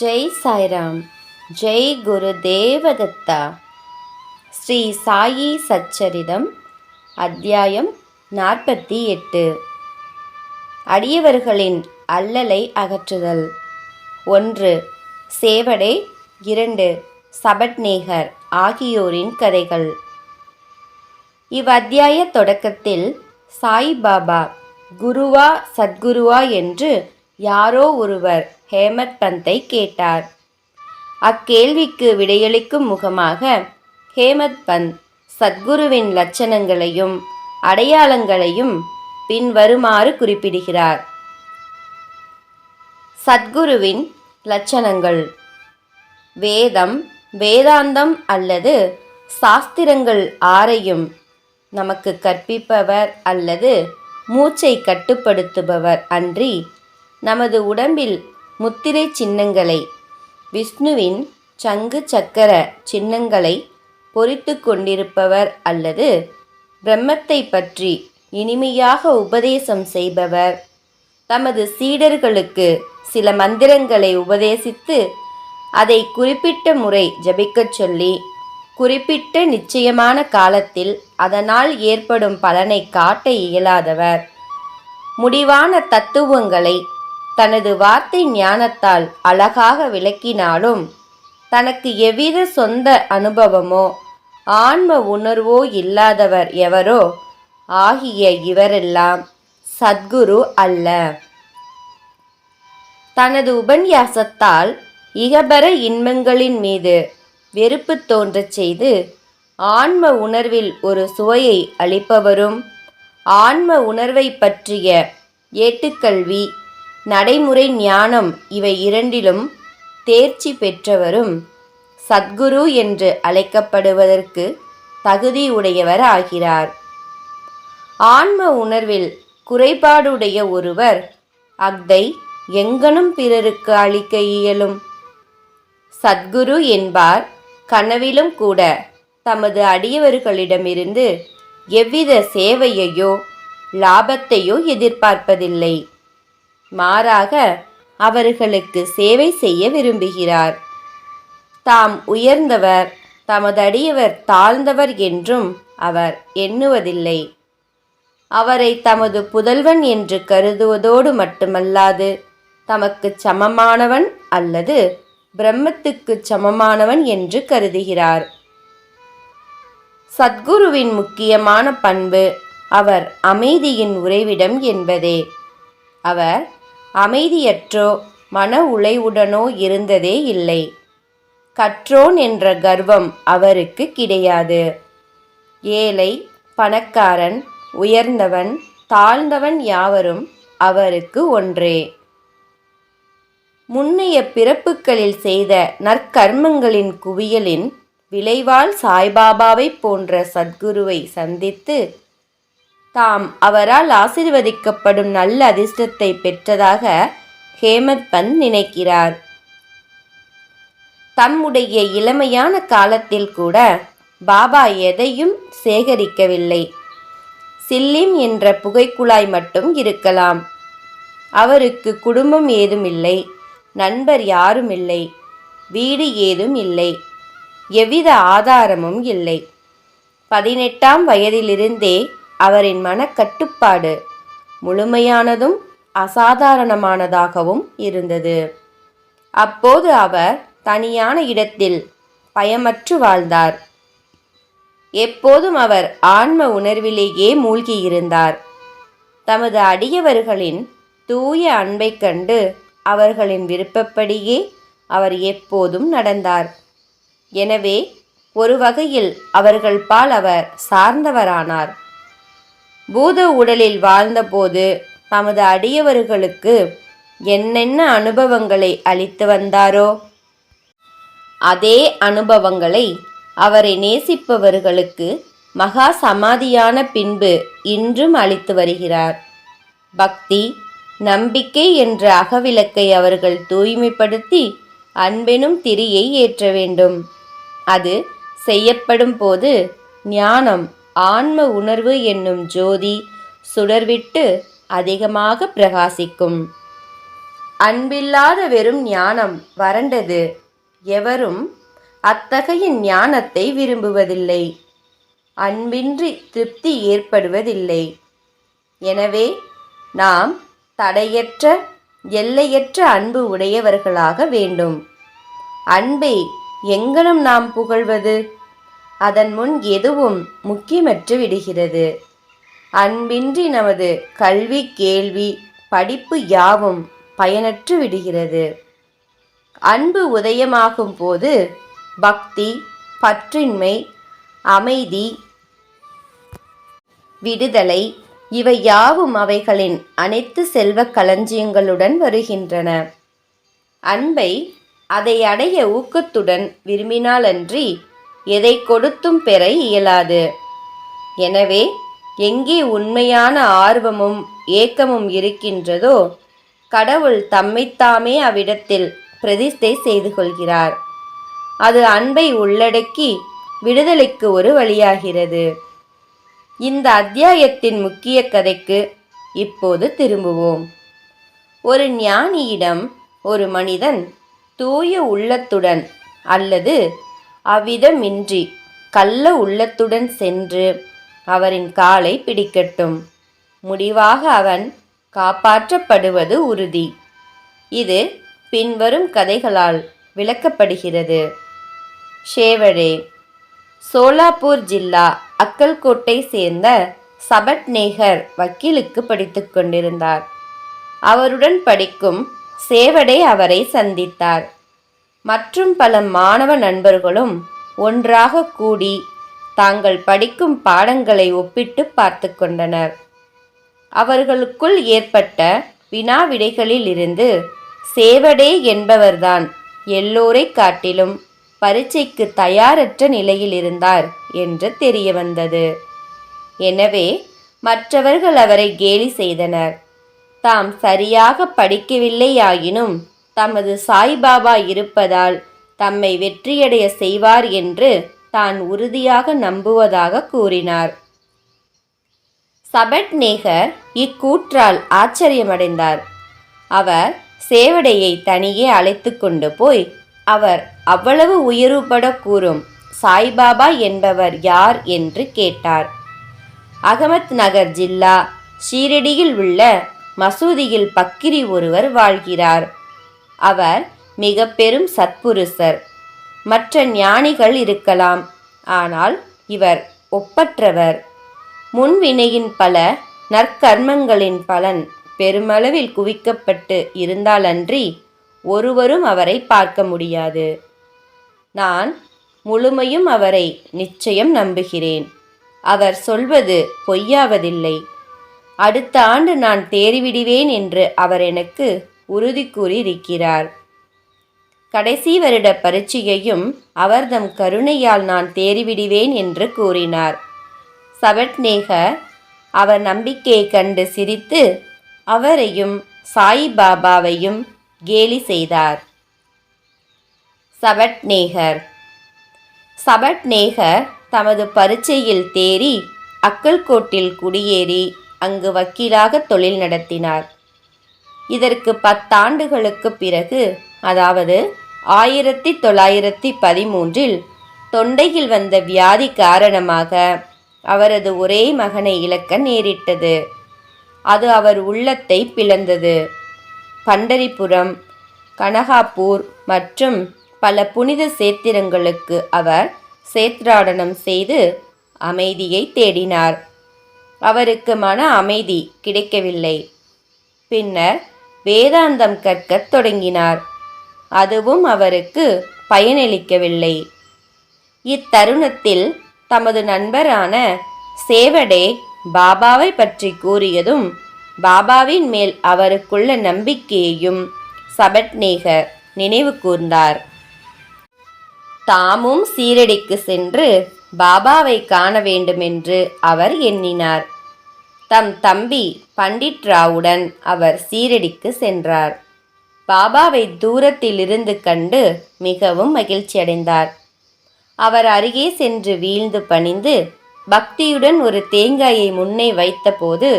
ஜெய் சாய்ராம் ஜெய் குரு தேவதத்தா. ஸ்ரீ சாயி சச்சரிதம் அத்தியாயம் நாற்பத்தி எட்டு. அடியவர்களின் அல்லலை அகற்றுதல். ஒன்று சேவடை. இரண்டு சபட்நேகர் ஆகியோரின் கதைகள். இவ்வத்தியாய தொடக்கத்தில் சாய்பாபா குருவா சத்குருவா என்று யாரோ ஒருவர் ஹேமத் பந்தை கேட்டார். அக்கேள்விக்கு விடையளிக்கும் முகமாக ஹேமத் பந்த் சத்குருவின் லட்சணங்களையும் அடையாளங்களையும் பின்வருமாறு குறிப்பிடுகிறார். சத்குருவின் லட்சணங்கள் வேதம் வேதாந்தம் அல்லது சாஸ்திரங்கள் ஆரையும் நமக்கு கற்பிப்பவர் அல்லது மூச்சை கட்டுப்படுத்துபவர் அன்றி நமது உடம்பில் முத்திரை சின்னங்களை விஷ்ணுவின் சங்கு சக்கர சின்னங்களை பொறித்து கொண்டிருப்பவர் அல்லது பிரம்மத்தை பற்றி இனிமையாக உபதேசம் செய்பவர். தமது சீடர்களுக்கு சில மந்திரங்களை உபதேசித்து அதை குறிப்பிட்ட முறை ஜபிக்கச் சொல்லி குறிப்பிட்ட நிச்சயமான காலத்தில் அதனால் ஏற்படும் பலனை காட்ட இயலாதவர். முடிவான தத்துவங்களை தனது வார்த்தை ஞானத்தால் அழகாக விளக்கினாலும் தனக்கு எவ்வித சொந்த அனுபவமோ ஆன்ம உணர்வோ இல்லாதவர் எவரோ ஆகிய இவரெல்லாம் சத்குரு அல்ல. தனது உபன்யாசத்தால் இகபர இன்பங்களின் மீது வெறுப்பு தோன்றச் செய்து ஆன்ம உணர்வில் ஒரு சுவையை அளிப்பவரும் ஆன்ம உணர்வை பற்றிய ஏட்டுக்கல்வி நடைமுறை ஞானம் இவை இரண்டிலும் தேர்ச்சி பெற்றவரும் சத்குரு என்று அழைக்கப்படுவதற்கு தகுதியுடையவர் ஆகிறார் ஆன்ம உணர்வில் குறைபாடுடைய ஒருவர் அஃதை எங்கனும் பிறருக்கு அளிக்க இயலும். சத்குரு என்பார் கனவிலும் கூட தமது அடியவர்களிடமிருந்து எவ்வித சேவையையோ லாபத்தையோ எதிர்பார்ப்பதில்லை. மாறாக அவர்களுக்கு சேவை செய்ய விரும்புகிறார். தாம் உயர்ந்தவர் தமதடியவர் தாழ்ந்தவர் என்றும் அவர் எண்ணுவதில்லை. அவரை தமது புதல்வன் என்று கருதுவதோடு மட்டுமல்லாது தமக்கு சமமானவன் அல்லது பிரம்மத்துக்கு சமமானவன் என்று கருதுகிறார். சத்குருவின் முக்கியமான பண்பு அவர் அமைதியின் உறைவிடம் என்பதே. அவர் அமைதியற்றோ மன உளைவுடனோ இருந்ததே இல்லை. கற்றோன் என்ற கர்வம் அவருக்கு கிடையாது. ஏழை பணக்காரன் உயர்ந்தவன் தாழ்ந்தவன் யாவரும் அவருக்கு ஒன்றே. முன்னைய பிறப்புகளில் செய்த நற்கர்மங்களின் குவியலின் விளைவால் சாய்பாபாவை போன்ற சத்குருவை சந்தித்து தாம் அவரால் ஆசிர்வதிக்கப்படும் நல்ல அதிர்ஷ்டத்தை பெற்றதாக ஹேமத் பந்த் நினைக்கிறார். தம்முடைய இளமையான காலத்தில் கூட பாபா எதையும் சேகரிக்கவில்லை. சில்லிம் என்ற புகைக்குழாய் மட்டும் இருக்கலாம். அவருக்கு குடும்பம் ஏதும் இல்லை. நண்பர் யாரும் இல்லை. வீடு ஏதும் இல்லை. எவ்வித ஆதாரமும் இல்லை. பதினெட்டாம் வயதிலிருந்தே அவரின் மனக்கட்டுப்பாடு முழுமையானதும் அசாதாரணமானதாகவும் இருந்தது. அப்போது அவர் தனியான இடத்தில் பயமற்று வாழ்ந்தார். எப்போதும் அவர் ஆன்ம உணர்விலேயே மூழ்கியிருந்தார். தமது அடியவர்களின் தூய அன்பைக் கண்டு அவர்களின் விருப்பப்படியே அவர் எப்போதும் நடந்தார். எனவே ஒரு வகையில் அவர்கள் பால் அவர் சார்ந்தவரானார். பூத உடலில் வாழ்ந்தபோது தமது அடியவர்களுக்கு என்னென்ன அனுபவங்களை அளித்து வந்தாரோ அதே அனுபவங்களை அவரை நேசிப்பவர்களுக்கு மகா சமாதியான பின்பு இன்றும் அளித்து வருகிறார். பக்தி நம்பிக்கை என்ற அகவிளக்கை அவர்கள் தூய்மைப்படுத்தி அன்பெனும் திரியை ஏற்ற வேண்டும். அது செய்யப்படும் போது ஞானம் ஆன்ம உணர்வு என்னும் ஜோதி சுடர்விட்டு அதிகமாக பிரகாசிக்கும். அன்பில்லாத வெறும் ஞானம் வறண்டது. எவரும் அத்தகைய ஞானத்தை விரும்புவதில்லை. அன்பின்றி திருப்தி ஏற்படுவதில்லை. எனவே நாம் தடையற்ற எல்லையற்ற அன்பு உடையவர்களாக வேண்டும். அன்பை எங்கனம் நாம் புகழ்வது? அதன் முன் எதுவும் முக்கியமற்று விடுகிறது. அன்பின்றி நமது கல்வி கேள்வி படிப்பு யாவும் பயனற்று விடுகிறது. அன்பு உதயமாகும் போது பக்தி பற்றின்மை அமைதி விடுதலை இவை யாவும் அவைகளின் அனைத்து செல்வக் களஞ்சியங்களுடன் வருகின்றன. அன்பை அதை அடைய ஊக்கத்துடன் விரும்பினாலன்றி எதை கொடுத்தும் பெற இயலாது. எனவே எங்கே உண்மையான ஆர்வமும் ஏக்கமும் இருக்கின்றதோ கடவுள் தம்மைத்தாமே அவ்விடத்தில் பிரதிஷ்டை செய்து கொள்கிறார். அது அன்பை உள்ளடக்கி விடுதலைக்கு ஒரு வழியாகிறது. இந்த அத்தியாயத்தின் முக்கிய கதைக்கு இப்போது திரும்புவோம். ஒரு ஞானியிடம் ஒரு மனிதன் தூய உள்ளத்துடன் அல்லது அவ்விதமின்றி கள்ள உள்ளத்துடன் சென்று அவரின் காலை பிடிக்கட்டும். முடிவாக அவன் காப்பாற்றப்படுவது உறுதி. இது பின்வரும் கதைகளால் விளக்கப்படுகிறது. ஷேவழே சோலாப்பூர் ஜில்லா அக்கல்கோட்டை சேர்ந்த சபட்நேகர் வக்கீலுக்கு படித்துக் கொண்டிருந்தார். அவருடன் படிக்கும் சேவடை அவரை சந்தித்தார். மற்றும் பல மாணவ நண்பர்களும் ஒன்றாக கூடி தாங்கள் படிக்கும் பாடங்களை ஒப்பிட்டு பார்த்து கொண்டனர். அவர்களுக்குள் ஏற்பட்ட வினா விடைகளில் இருந்து சேவடே என்பவர்தான் எல்லோரை காட்டிலும் பரீட்சைக்கு தயாரற்ற நிலையில் இருந்தார் என்று தெரிய வந்தது எனவே மற்றவர்கள் அவரை கேலி செய்தனர். தாம் சரியாக படிக்கவில்லையாயினும் தமது சாய்பாபா இருப்பதால் தம்மை வெற்றியடைய செய்வார் என்று தான் உறுதியாக நம்புவதாக கூறினார். சபட்நேகர் இக்கூற்றால் ஆச்சரியமடைந்தார். அவர் சேவடையை தனியே அழைத்து கொண்டு போய் அவர் அவ்வளவு உயர்வுபட கூறும் சாய்பாபா என்பவர் யார்? என்று கேட்டார். அகமத் நகர் ஜில்லா ஷீரடியில் உள்ள மசூதியில் பக்கிரி ஒருவர் வாழ்கிறார். அவர் மிக பெரும் சத்புருஷர். மற்ற ஞானிகள் இருக்கலாம் ஆனால் இவர் ஒப்பற்றவர். முன்வினையின் பல நற்கர்மங்களின் பலன் பெருமளவில் குவிக்கப்பட்டு இருந்தாலன்றி ஒருவரும் அவரை பார்க்க முடியாது. நான் முழுமையும் அவரை நிச்சயம் நம்புகிறேன். அவர் சொல்வது பொய்யாவதில்லை. அடுத்த ஆண்டு நான் தேறிவிடுவேன் என்று அவர் எனக்கு உறுதி கூறியிருக்கிறார் கடைசி வருட பரீட்சையையும் அவர்தம் கருணையால் நான் தேறிவிடுவேன் என்று கூறினார். சபட்நேக அவர் நம்பிக்கையை கண்டு சிரித்து அவரையும் சாய்பாபாவையும் கேலி செய்தார். சபட்நேகர் சபட்நேகர் தமது பரீட்சையில் தேறி அக்கல்கோட்டில் குடியேறி அங்கு வக்கீலாக தொழில் நடத்தினார். இதற்கு பத்தாண்டுகளுக்கு பிறகு அதாவது ஆயிரத்தி தொள்ளாயிரத்தி பதிமூன்றில் தொண்டையில் வந்த வியாதி காரணமாக அவரது ஒரே மகனை இழக்க நேரிட்டது. அது அவர் உள்ளத்தை பிளந்தது. பண்டரிபுரம் கனகாப்பூர் மற்றும் பல புனித சேத்திரங்களுக்கு அவர் சேத்ராடனம் செய்து அமைதியை தேடினார். அவருக்கு மன அமைதி கிடைக்கவில்லை. பின்னர் வேதாந்தம் கற்கத் தொடங்கினார். அதுவும் அவருக்கு பயனளிக்கவில்லை. இத்தருணத்தில் தமது நண்பரான சேவடே பாபாவை பற்றி கூறியதும் பாபாவின் மேல் அவருக்குள்ள நம்பிக்கையையும் சபட்நேகர் நினைவு கூர்ந்தார். தாமும் சீரடிக்கு சென்று பாபாவை காண வேண்டுமென்று அவர் எண்ணினார். தம் தம்பி பண்டிட் ராவுடன் அவர் சீரடிக்கு சென்றார். பாபாவை தூரத்திலிருந்து கண்டு மிகவும் மகிழ்ச்சியடைந்தார். அவர் அருகே சென்று வீழ்ந்து பணிந்து பக்தியுடன் ஒரு தேங்காயை முன்னே வைத்தபோது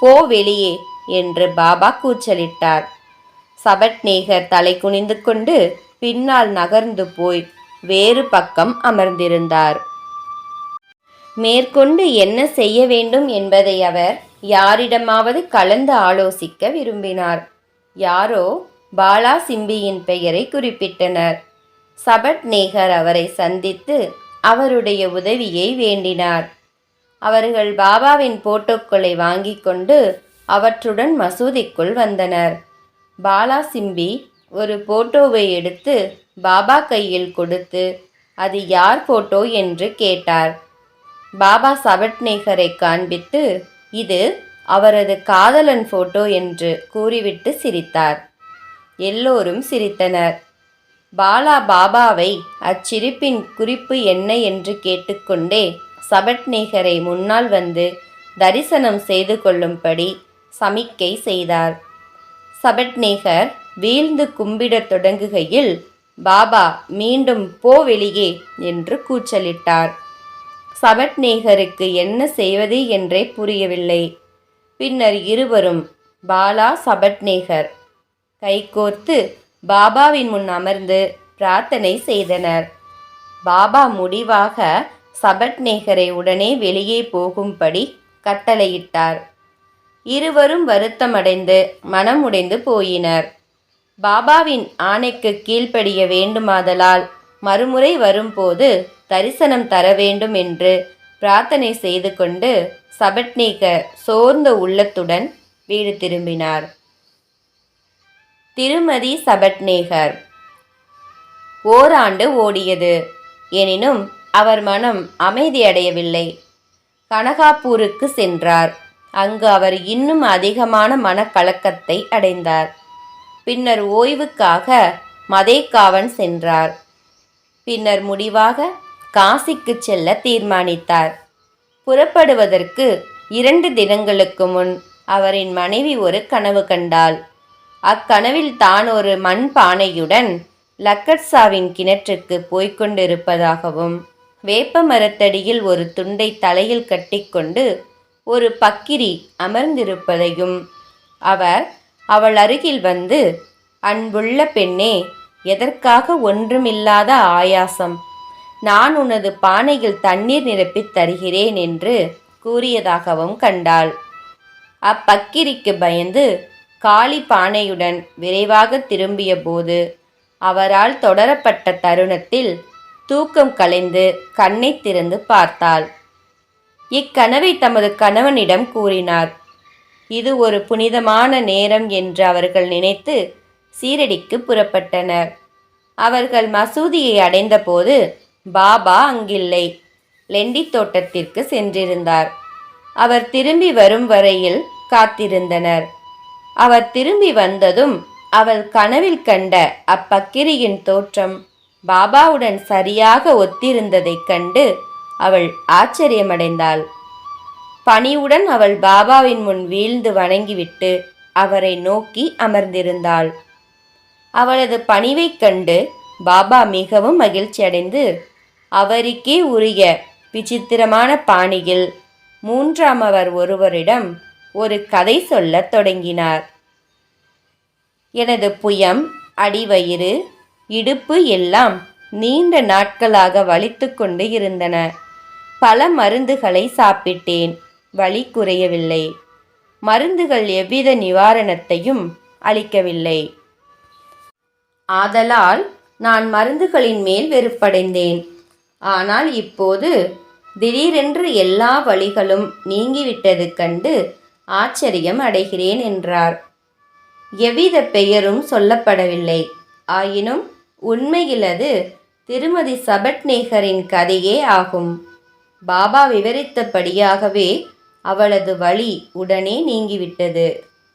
போ வெளியே என்று பாபா கூச்சலிட்டார். சபட்நேகர் தலை குனிந்து கொண்டு பின்னால் நகர்ந்து போய் வேறு பக்கம் அமர்ந்திருந்தார். மேற்கொண்டு என்ன செய்ய வேண்டும் என்பதை அவர் யாரிடமாவது கலந்து ஆலோசிக்க விரும்பினார். யாரோ பாலா சிம்பியின் பெயரை குறிப்பிட்டனர். சபட்நேகர் அவரை சந்தித்து அவருடைய உதவியை வேண்டினார். அவர்கள் பாபாவின் போட்டோக்களை வாங்கி கொண்டு அவற்றுடன் மசூதிக்குள் வந்தனர். பாலா சிம்பி ஒரு போட்டோவை எடுத்து பாபா கையில் கொடுத்து அது யார் போட்டோ? என்று கேட்டார். பாபா சபட்நேகரை காண்பித்து இது அவரது காதலன் போட்டோ என்று கூறிவிட்டு சிரித்தார். எல்லோரும் சிரித்தனர். பாலா பாபாவை அச்சிரிப்பின் குறிப்பு என்ன என்று கேட்டுக்கொண்டே சபட்நேகரை முன்னால் வந்து தரிசனம் செய்து கொள்ளும்படி சமிக்கை செய்தார். சபட்நேகர் வீழ்ந்து கும்பிடத் தொடங்குகையில் பாபா மீண்டும் போ வெளியே என்று கூச்சலிட்டார். சபட்நேகருக்கு என்ன செய்வது என்றே புரியவில்லை. பின்னர் இருவரும் பாலா சபட்நேகர் கைகோர்த்து பாபாவின் முன் அமர்ந்து பிரார்த்தனை செய்தனர். பாபா முடிவாக சபட்நேகரை உடனே வெளியே போகும்படி கட்டளையிட்டார். இருவரும் வருத்தமடைந்து மனமுடைந்து போயினர். பாபாவின் ஆணைக்கு கீழ்ப்படிய வேண்டுமாதலால் மறுமுறை வரும்போது தரிசனம் தர வேண்டும் என்று பிரார்த்தனை செய்து கொண்டு சபட்நேகர் சோர்ந்த உள்ளத்துடன் வீடு திரும்பினார். திருமதி சபட்நேகர் ஓராண்டு ஓடியது. எனினும் அவர் மனம் அமைதியடையவில்லை கனகாப்பூருக்கு சென்றார். அங்கு அவர் இன்னும் அதிகமான மனக்கலக்கத்தை அடைந்தார். பின்னர் ஓய்வுக்காக மதேக்காவன் சென்றார். பின்னர் முடிவாக காசிக்கு செல்ல தீர்மானித்தார். புறப்படுவதற்கு இரண்டு தினங்களுக்கு முன் அவரின் மனைவி ஒரு கனவு கண்டாள். அக்கனவில் தான் ஒரு மண் பானையுடன் லக்கட்சாவின் கிணற்றுக்கு போய்கொண்டிருப்பதாகவும் வேப்ப மரத்தடியில் ஒரு துண்டை தலையில் கட்டிக்கொண்டு ஒரு பக்கிரி அமர்ந்திருப்பதையும் அவர் அவள் அருகில் வந்து அன்புள்ள பெண்ணே எதற்காக ஒன்றுமில்லாத ஆயாசம்? நான் உனது பானையில் தண்ணீர் நிரப்பித் தருகிறேன் என்று கூறியதாகவும் கண்டாள். அப்பக்கிரிக்கு பயந்து காளி பானையுடன் விரைவாக திரும்பிய போது அவரால் தொடரப்பட்ட தருணத்தில் தூக்கம் கலைந்து கண்ணை திறந்து பார்த்தாள். இக்கனவை தமது கணவனிடம் கூறினார் இது ஒரு புனிதமான நேரம் என்று அவர்கள் நினைத்து சீரடிக்கு புறப்பட்டனர். அவர்கள் மசூதியை அடைந்தபோது பாபா அங்கில்லை லெண்டி தோட்டத்திற்கு சென்றிருந்தார். அவர் திரும்பி வரும் வரையில் காத்திருந்தனர். அவர் திரும்பி வந்ததும் அவள் கனவில் கண்ட அப்பக்கிரியின் தோற்றம் பாபாவுடன் சரியாக ஒத்திருந்ததைக் கண்டு அவள் ஆச்சரியமடைந்தாள். பணிவுடன் அவள் பாபாவின் முன் வீழ்ந்து வணங்கிவிட்டு அவரை நோக்கி அமர்ந்திருந்தாள். அவளது பணிவைக் கண்டு பாபா மிகவும் மகிழ்ச்சியடைந்து அவருக்கே உரிய விசித்திரமான பாணியில் மூன்றாம் அவர் ஒருவரிடம் ஒரு கதை சொல்லத் தொடங்கினார். எனது புயம் அடிவயிறு இடுப்பு எல்லாம் நீண்ட நாட்களாக வலித்து கொண்டு இருந்தன. பல மருந்துகளை சாப்பிட்டேன். வலி குறையவில்லை. மருந்துகள் எவ்வித நிவாரணத்தையும் அளிக்கவில்லை. ஆதலால் நான் மருந்துகளின் மேல் வெறுப்படைந்தேன். ஆனால் இப்போது திடீரென்று எல்லா வழிகளும் நீங்கிவிட்டது கண்டு ஆச்சரியம் அடைகிறேன் என்றார். எவ்வித பெயரும் சொல்லப்படவில்லை. ஆயினும் உண்மையில் அது திருமதி சபட்நேகரின் கதையே ஆகும். பாபா விவரித்தபடியாகவே அவளது வழி உடனே நீங்கிவிட்டது.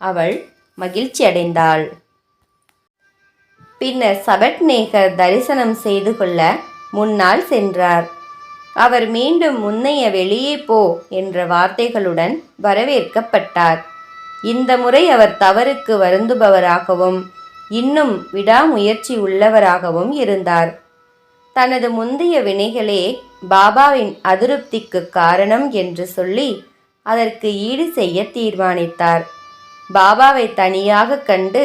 அவள் மகிழ்ச்சி அடைந்தாள். பின்னர் சபட்நேகர் தரிசனம் செய்து கொள்ள முன்னால் சென்றார். அவர் மீண்டும் முன்னைய வெளியே போ என்ற வார்த்தைகளுடன் வரவேற்கப்பட்டார். இந்த முறை அவர் தவறுக்கு வருந்துபவராகவும் இன்னும் விடாமுயற்சி உள்ளவராகவும் இருந்தார். தனது முந்தைய வினைகளே பாபாவின் அதிருப்திக்கு காரணம் என்று சொல்லி அதற்கு ஈடு செய்ய தீர்மானித்தார். பாபாவை தனியாக கண்டு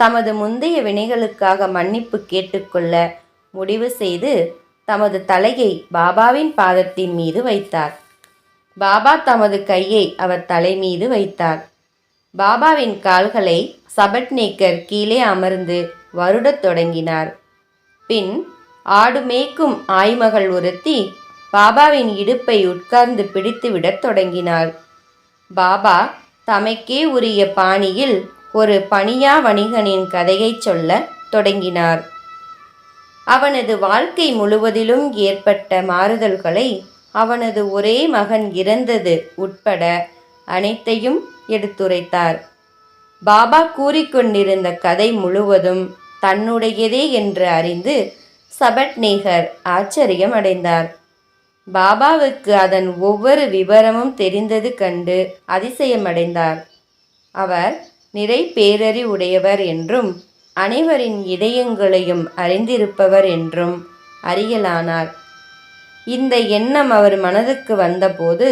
தமது முந்தைய வினைகளுக்காக மன்னிப்பு கேட்டுக்கொள்ள முடிவு செய்து தமது தலையை பாபாவின் பாதத்தின் மீது வைத்தார். பாபா தமது கையை அவர் தலை மீது வைத்தார். பாபாவின் கால்களை சபட்நேக்கர் கீழே அமர்ந்து வருடத் தொடங்கினார். பின் ஆடு மேய்க்கும் ஆய்மகள் ஒருத்தி பாபாவின் இடுப்பை உட்கார்ந்து பிடித்துவிடத் தொடங்கினாள் பாபா தமக்கே உரிய பாணியில் ஒரு பணியா வணிகனின் கதையைச் சொல்லத் தொடங்கினார். அவனது வாழ்க்கை முழுவதிலும் ஏற்பட்ட மாறுதல்களை அவனது ஒரே மகன் இறந்தது உட்பட அனைத்தையும் எடுத்துரைத்தார். பாபா கூறிக்கொண்டிருந்த கதை முழுவதும் தன்னுடையதே என்று அறிந்து சபட்நேகர் ஆச்சரியம் அடைந்தார் பாபாவுக்கு அதன் ஒவ்வொரு விவரமும் தெரிந்தது கண்டு அதிசயமடைந்தார். அவர் நிறை பேரறி உடையவர் என்றும் அனைவரின் இதயங்களையும் அறிந்திருப்பவர் என்றும் அறியலானார். இந்த எண்ணம் அவர் மனதுக்கு வந்தபோது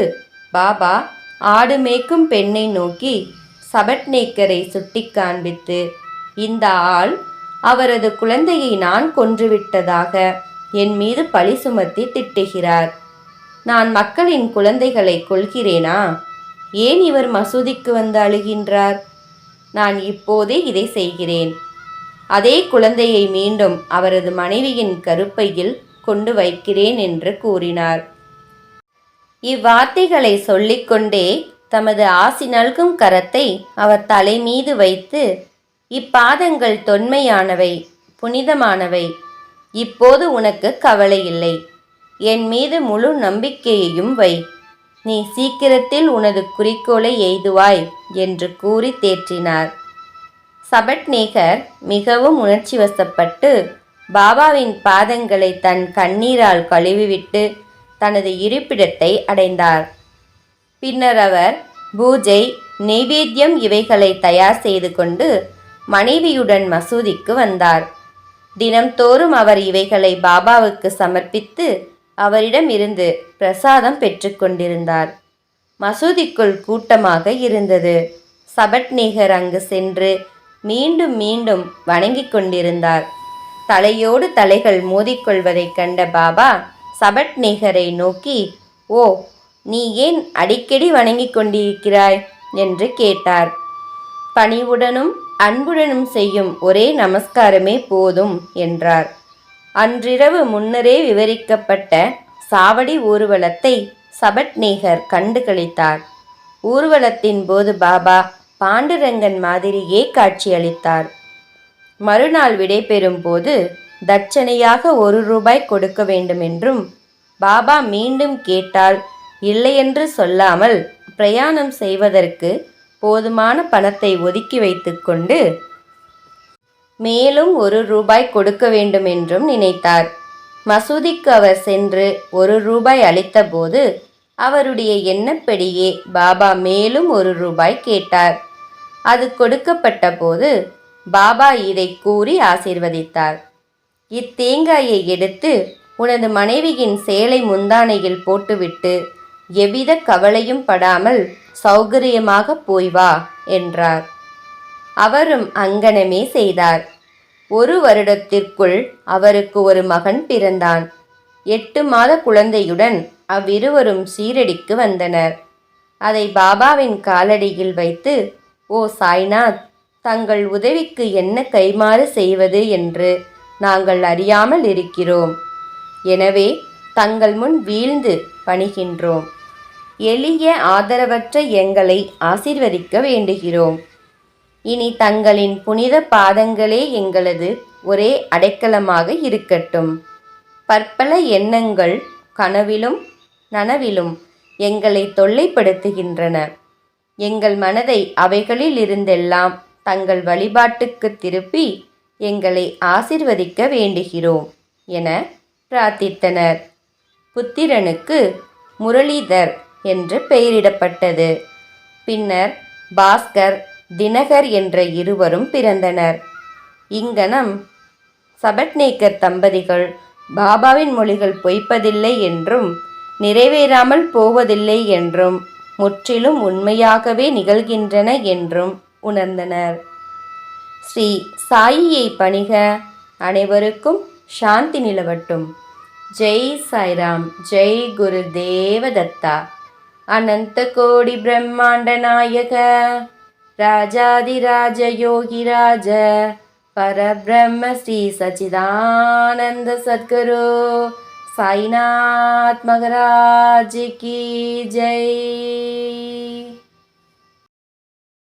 பாபா ஆடு மேய்க்கும் பெண்ணை நோக்கி சபட்நேக்கரை சுட்டி காண்பித்து இந்த ஆள் அவரது குழந்தையை நான் கொன்றுவிட்டதாக என் மீது பழி சுமத்தி திட்டுகிறார். நான் மக்களின் குழந்தைகளை கொள்கிறேனா ஏன் இவர் மசூதிக்கு வந்து அழுகின்றார்? நான் இப்போதே இதை செய்கிறேன். அதே குழந்தையை மீண்டும் அவரது மனைவியின் கருப்பையில் கொண்டு வைக்கிறேன் என்று கூறினார். இவ்வார்த்தைகளை சொல்லிக்கொண்டே தமது ஆசி நல்கும் கரத்தை அவர் தலை மீது வைத்து இப்பாதங்கள் தொன்மையானவை புனிதமானவை இப்போது உனக்கு கவலை இல்லை என் மீது முழு நம்பிக்கையையும் வை. நீ சீக்கிரத்தில் உனது குறிக்கோளை எய்துவாய் என்று கூறி தேற்றினார். சபட்நேகர் மிகவும் உணர்ச்சி வசப்பட்டு பாபாவின் பாதங்களை தன் கண்ணீரால் கழுவிவிட்டு தனது இருப்பிடத்தை அடைந்தார். பின்னர் அவர் பூஜை நெய்வேத்தியம் இவைகளை தயார் செய்து கொண்டு மனைவியுடன் மசூதிக்கு வந்தார். தினம்தோறும் அவர் இவைகளை பாபாவுக்கு சமர்ப்பித்து அவரிடம் இருந்து பிரசாதம் பெற்றுக்கொண்டிருந்தார் மசூதிக்குள் கூட்டமாக இருந்தது. சபட்நேகர் அங்கு சென்று மீண்டும் மீண்டும் வணங்கிக் கொண்டிருந்தார். தலையோடு தலைகள் மோதிக்கொள்வதைக் கண்ட பாபா சபட்நேகரை நோக்கி ஓ நீ ஏன் அடிக்கடி வணங்கிக் கொண்டிருக்கிறாய்? என்று கேட்டார். பணிவுடனும் அன்புடனும் செய்யும் ஒரே நமஸ்காரமே போதும் என்றார். அன்றிரவு முன்னரே விவரிக்கப்பட்ட சாவடி ஊர்வலத்தை சபட்நேகர் கண்டு கழித்தார் ஊர்வலத்தின் போது பாபா பாண்டுரங்கன் மாதிரியே காட்சியளித்தார். மறுநாள் விடைபெறும் போது தட்சணையாக ஒரு ரூபாய் கொடுக்க வேண்டுமென்றும் பாபா மீண்டும் கேட்டால் இல்லையென்று சொல்லாமல் பிரயாணம் செய்வதற்கு போதுமான பணத்தை ஒதுக்கி வைத்துக்கொண்டு மேலும் ஒரு ரூபாய் கொடுக்க வேண்டும் என்றும் நினைத்தார். மசூதிக்கு அவர் சென்று ஒரு ரூபாய் அளித்தபோது அவருடைய எண்ணப்படியே பாபா மேலும் ஒரு ரூபாய் கேட்டார். அது கொடுக்கப்பட்ட போது பாபா இதை கூறி ஆசீர்வதித்தார். இத்தேங்காயை எடுத்து உனது மனைவியின் சேலை முந்தானையில் போட்டுவிட்டு எவ்வித கவலையும் படாமல் சௌகரியமாக போய் வா என்றார். அவரும் அங்கனமே செய்தார். ஒரு வருடத்திற்குள் அவருக்கு ஒரு மகன் பிறந்தான். எட்டு மாத குழந்தையுடன் அவ்விருவரும் சீரடிக்கு வந்தனர். அதை பாபாவின் காலடியில் வைத்து ஓ சாய்நாத் தங்கள் உதவிக்கு என்ன கைமாறு செய்வது என்று நாங்கள் அறியாமல் இருக்கிறோம். எனவே தங்கள் முன் வீழ்ந்து பணிகின்றோம். எளிய ஆதரவற்ற எங்களை ஆசிர்வதிக்க வேண்டுகிறோம். இனி தங்களின் புனித பாதங்களே எங்களது ஒரே அடைக்கலமாக இருக்கட்டும். பற்பல எண்ணங்கள் கனவிலும் நனவிலும் எங்களை தொல்லைப்படுத்துகின்றன. எங்கள் மனதை அவைகளில் இருந்தெல்லாம் தங்கள் வழிபாட்டுக்கு திருப்பி எங்களை ஆசிர்வதிக்க வேண்டுகிறோம் என பிரார்த்தித்தனர். புத்திரனுக்கு முரளிதர் என்று பெயரிடப்பட்டது. பின்னர் பாஸ்கர் தினகர் என்ற இருவரும் பிறந்தனர். இங்கனம் சபட்நேக்கர் தம்பதிகள் பாபாவின் மொழிகள் பொய்ப்பதில்லை என்றும் நிறைவேறாமல் போவதில்லை என்றும் முற்றிலும் உண்மையாகவே நிகழ்கின்றன என்றும் உணர்ந்தனர். ஸ்ரீ சாயியை பணிக அனைவருக்கும் சாந்தி நிலவட்டும். ஜெய் சாய்ராம் ஜெய் குரு தேவதத்தா. அனந்த கோடி பிரம்மாண்ட நாயக. ராஜாதிராஜ யோகிராஜ பரபிரம்ம ஸ்ரீ சச்சிதானந்த சத்குரு. சாய்நாத் மகராஜ் கி ஜெய்